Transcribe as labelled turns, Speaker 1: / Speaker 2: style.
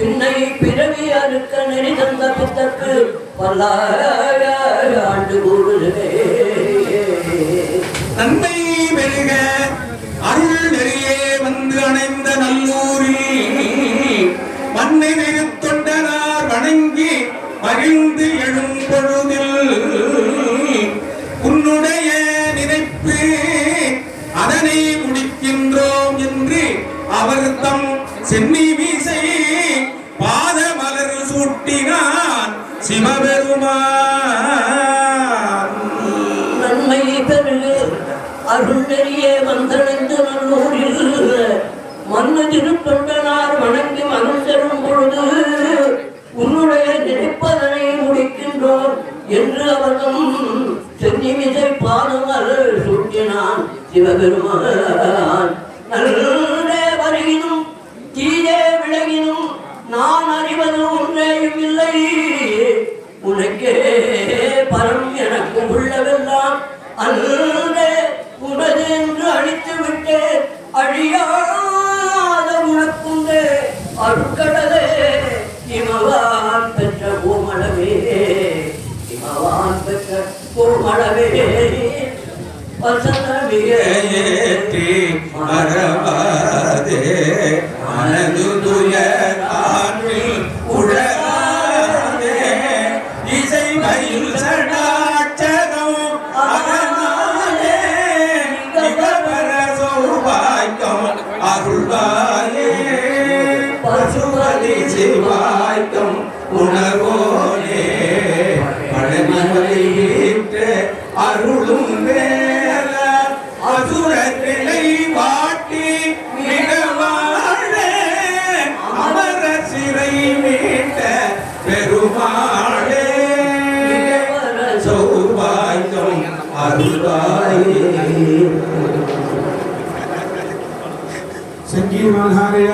Speaker 1: பின்னை பிறவி அறுக்க நெறி தந்த பித்தற்கு பல்லாயிர ஆண்டு கூடுதே
Speaker 2: நன்மை பெருக அருள் நெறியே வந்து அணைந்த நல்லூரில் மண்ணை வெகு வணங்கி மகிழ்ந்து எழும் பொழுதில் உன்னுடைய நினைப்பு அதனை முடிக்கின்றோம் என்று அவர் தம் சென்னி மீசை பாத மலர் சூட்டினான் சிவபெருமான்.
Speaker 1: நன்மை பெரு அருள் நெறியே வந்தடைந்த நல்லூரில் மண்ணு திருத்தொண்டனார் வணங்கி மனம் செல்லும் பொழுது உன்னுடைய நினைப்பதனை முடிக்கின்றோம் என்று அவர்களும் சென்னிமிசை பாதங்கள் சூட்டினான் சிவபெருமான். நான் அறிவது ஒன்றேயும் இல்லை. உனக்கே பரம் எனக்கு உள்ளவெல்லாம் அன்றே உனது என்று அழித்து விட்டே அழியாத உனக்குண்டே அருட்கடலே இமவான் பெற்ற கோமளவே இமவான் பெற்ற பூமளவே. வசனமிகே
Speaker 2: ஏற்றி அருள்வாயே பசுபதி சிவாய்க்கம் உணர்வோனே. பழனிமலையிட்டு அருளும் வேல அசுர கிளை வாட்டி மிகவாழே அமர சிறை மீட்ட பெருமாளே. சௌபாய்க்கம் அருள்வாயே.
Speaker 3: सञ्जीवनाधारय